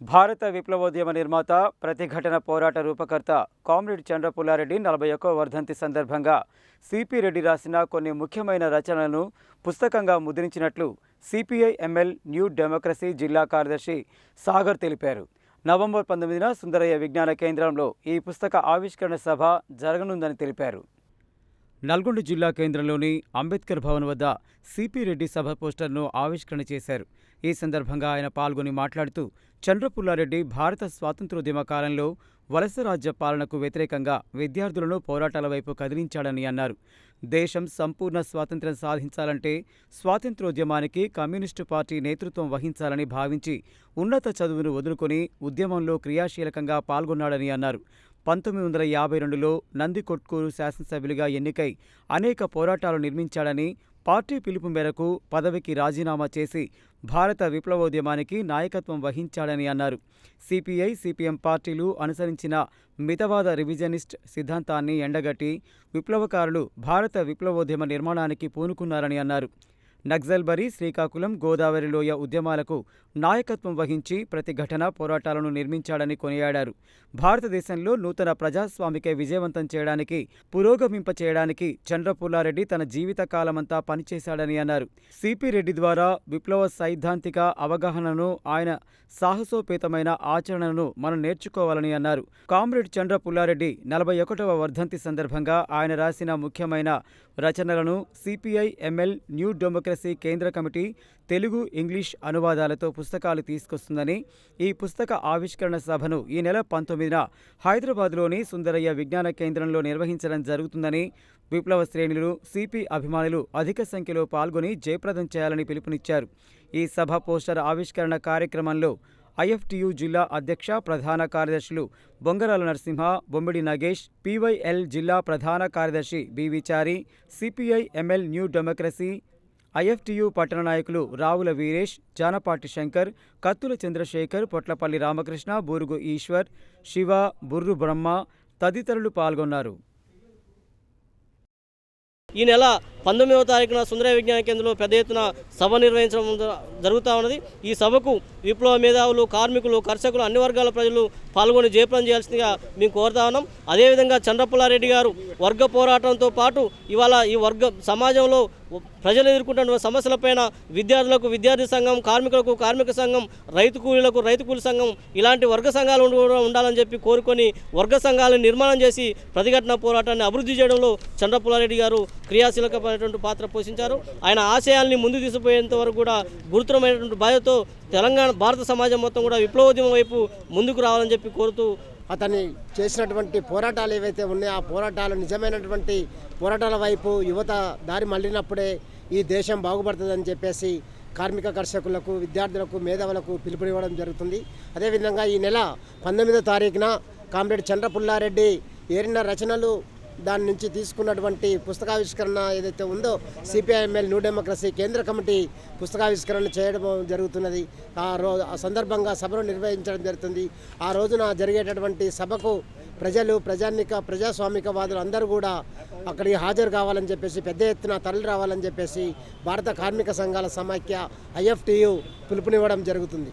భారత విప్లవోద్యమ నిర్మాత ప్రతిఘటన పోరాట రూపకర్త కామ్రేడ్ చంద్రపుల్లారెడ్డి నలభై ఒక్కో వర్ధంతి సందర్భంగా సిపి రెడ్డి రాసిన కొన్ని ముఖ్యమైన రచనలను పుస్తకంగా ముద్రించినట్లు సిపిఐ ఎంఎల్ న్యూ డెమోక్రసీ జిల్లా కార్యదర్శి సాగర్ తెలిపారు. నవంబర్ పంతొమ్మిదిన సుందరయ్య విజ్ఞాన కేంద్రంలో ఈ పుస్తక ఆవిష్కరణ సభ జరగనుందని తెలిపారు. నల్గొండ జిల్లా కేంద్రంలోని అంబేద్కర్ భవన్ వద్ద సిపి రెడ్డి సభ పోస్టర్ను ఆవిష్కరణ చేశారు. ఈ సందర్భంగా ఆయన పాల్గొని మాట్లాడుతూ చంద్రపుల్లారెడ్డి భారత స్వాతంత్రోద్యమ కాలంలో వలస రాజ్య పాలనకు వ్యతిరేకంగా విద్యార్థులను పోరాటాల వైపు కదిలించాడని అన్నారు. దేశం సంపూర్ణ స్వాతంత్ర్యం సాధించాలంటే స్వాతంత్రోద్యమానికి కమ్యూనిస్టు పార్టీ నేతృత్వం వహించాలని భావించి ఉన్నత చదువును వదులుకొని ఉద్యమంలో క్రియాశీలకంగా పాల్గొన్నాడని అన్నారు. పంతొమ్మిది వందల యాభై రెండులో నందికొట్కూరు శాసనసభ్యులుగా ఎన్నికై అనేక పోరాటాలు నిర్మించాడని పార్టీ పిలుపు మేరకు పదవికి రాజీనామా చేసి భారత విప్లవోద్యమానికి నాయకత్వం వహించాడని అన్నారు. సిపిఐ సిపిఎం పార్టీలు అనుసరించిన మితవాద రివిజనిస్ట్ సిద్ధాంతాన్ని ఎండగట్టి విప్లవకారులు భారత విప్లవోద్యమ నిర్మాణానికి పూనుకున్నారని అన్నారు. నక్సల్బరీ శ్రీకాకుళం గోదావరి లోయ ఉద్యమాలకు నాయకత్వం వహించి ప్రతిఘటన పోరాటాలను నిర్మించాడని కొనియాడారు. భారతదేశంలో నూతన ప్రజాస్వామిక విజయవంతం చేయడానికి పురోగమింప చేయడానికి చంద్రపుల్లారెడ్డి తన జీవితకాలమంతా పనిచేశాడని అన్నారు. సిపి రెడ్డి ద్వారా విప్లవ సైద్ధాంతిక అవగాహనను ఆయన సాహసోపేతమైన ఆచరణను మనం నేర్చుకోవాలని అన్నారు. కామ్రేడ్ చంద్రపుల్లారెడ్డి నలభై ఒకటవ వర్ధంతి సందర్భంగా ఆయన రాసిన ముఖ్యమైన రచనలను సిపిఐ ఎంఎల్ న్యూ డెమోక్రసీ కేంద్ర కమిటీ తెలుగు ఇంగ్లీష్ అనువాదాలతో పుస్తకాలు తీసుకొస్తుందని ఈ పుస్తక ఆవిష్కరణ సభను ఈ నెల పంతొమ్మిదిన హైదరాబాద్లోని సుందరయ్య విజ్ఞాన కేంద్రంలో నిర్వహించడం జరుగుతుందని విప్లవ శ్రేణులు సిపి అభిమానులు అధిక సంఖ్యలో పాల్గొని జయప్రదం చేయాలని పిలుపునిచ్చారు. ఈ సభ పోస్టర్ ఆవిష్కరణ కార్యక్రమంలో ఐఎఫ్టియు జిల్లా అధ్యక్ష ప్రధాన కార్యదర్శులు బొంగరాల నరసింహ బొమ్మిడి నగేష్ పివైఎల్ జిల్లా ప్రధాన కార్యదర్శి B V Chari CPI ML New Democracy IFTU పట్టణ నాయకులు రావుల వీరేష్ జానపాటి శంకర్ కత్తుల చంద్రశేఖర్ పొట్లపల్లి రామకృష్ణ బూరుగు ఈశ్వర్ శివ బుర్రు బ్రహ్మ తదితరులు పాల్గొన్నారు. ఈ నెల పంతొమ్మిదవ తారీఖున సుందర విజ్ఞాన కేంద్రంలో పెద్ద ఎత్తున సభ నిర్వహించడం జరుగుతూ ఉన్నది. ఈ సభకు విప్లవ మేధావులు కార్మికులు కర్షకులు అన్ని వర్గాల ప్రజలు పాల్గొని జయప్రం చేయాల్సిందిగా మేము కోరుతా ఉన్నాం. అదేవిధంగా చంద్రపుల్లారెడ్డి గారు వర్గ పోరాటంతో పాటు ఇవాళ ఈ వర్గ సమాజంలో ప్రజలు ఎదుర్కొంటున్న సమస్యలపైన విద్యార్థులకు విద్యార్థి సంఘం కార్మికులకు కార్మిక సంఘం రైతు కూలీలకు రైతు కూలీ సంఘం ఇలాంటి వర్గ సంఘాలు ఉండాలని చెప్పి కోరుకొని వర్గ సంఘాలను నిర్మాణం చేసి ప్రతిఘటన పోరాటాన్ని అభివృద్ధి చేయడంలో చంద్రపుల్లారెడ్డి గారు క్రియాశీలకమైనటువంటి పాత్ర పోషించారు. ఆయన ఆశయాల్ని ముందు తీసుకుపోయేంత వరకు కూడా గురుతరమైనటువంటి బాధ్యతతో తెలంగాణ భారత సమాజం మొత్తం కూడా విప్లవోద్యమం వైపు ముందుకు రావాలని చెప్పి కోరుతూ అతన్ని చేసినటువంటి పోరాటాలు ఏవైతే ఉన్నాయో ఆ పోరాటాలు నిజమైనటువంటి పోరాటాల వైపు యువత దారి మళ్ళినప్పుడే ఈ దేశం బాగుపడుతుందని చెప్పేసి కార్మిక కర్షకులకు విద్యార్థులకు మేధావులకు పిలుపునివ్వడం జరుగుతుంది. అదేవిధంగా ఈ నెల పంతొమ్మిదో తారీఖున కామ్రేడ్ చంద్రపుల్లారెడ్డి ఏరిన రచనలు దాని నుంచి తీసుకున్నటువంటి పుస్తకావిష్కరణ ఏదైతే ఉందో సిపిఐఎంఎల్ న్యూ డెమోక్రసీ కేంద్ర కమిటీ పుస్తకావిష్కరణ చేయడం జరుగుతున్నది. ఆ రో ఆ సందర్భంగా సభను నిర్వహించడం జరుగుతుంది. ఆ రోజున జరిగేటటువంటి సభకు ప్రజలు ప్రజానిక ప్రజాస్వామికవాదులు అందరూ కూడా అక్కడికి హాజరు కావాలని చెప్పేసి పెద్ద ఎత్తున తరలి రావాలని చెప్పేసి భారత కార్మిక సంఘాల సమాఖ్య ఐఎఫ్టియు పిలుపునివ్వడం జరుగుతుంది.